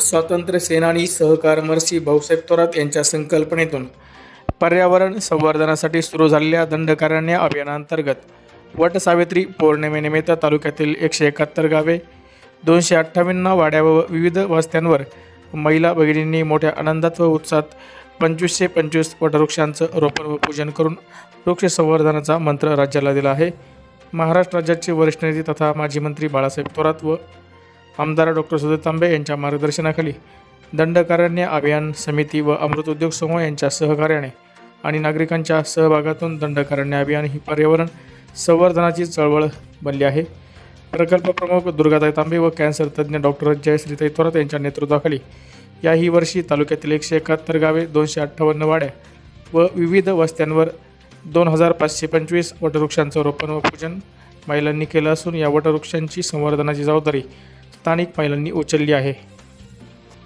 स्वातंत्र्य सेनानी सहकार महर्षी भाऊसाहेब थोरात यांच्या संकल्पनेतून पर्यावरण संवर्धनासाठी सुरू झालेल्या दंडकारण्य अभियानांतर्गत वटसावित्री पौर्णिमेनिमित्त तालुक्यातील एकशे एकाहत्तर गावे दोनशे अठ्ठावन्न वाड्या व विविध वस्त्यांवर महिला भगिनींनी मोठ्या आनंदात व उत्साहात पंचवीसशे पंचवीस वटवृक्षांचं रोपण व पूजन करून वृक्ष संवर्धनाचा मंत्र राज्याला दिला आहे. महाराष्ट्र राज्याचे वरिष्ठ नेते तथा माजी मंत्री बाळासाहेब थोरात व आमदार डॉक्टर सुधीर तांबे यांच्या मार्गदर्शनाखाली दंडकारण्य अभियान समिती व अमृत उद्योग समूह यांच्या सहकार्याने आणि नागरिकांच्या सहभागातून दंडकारण्य अभियान ही पर्यावरण संवर्धनाची चळवळ बनली आहे. प्रकल्प प्रमुख दुर्गाताई तांबे व कॅन्सर तज्ज्ञ डॉक्टर जयश्रीताई थोरात यांच्या नेतृत्वाखाली याही वर्षी तालुक्यातील एकशे एकाहत्तर गावे दोनशे अठ्ठावन्न वाड्या व विविध वस्त्यांवर दोन हजार पाचशे पंचवीस वटवृक्षांचं रोपण व पूजन महिलांनी केलं असून या वटवृक्षांची संवर्धनाची जबाबदारी स्थानिक महिलांनी उचलली आहे.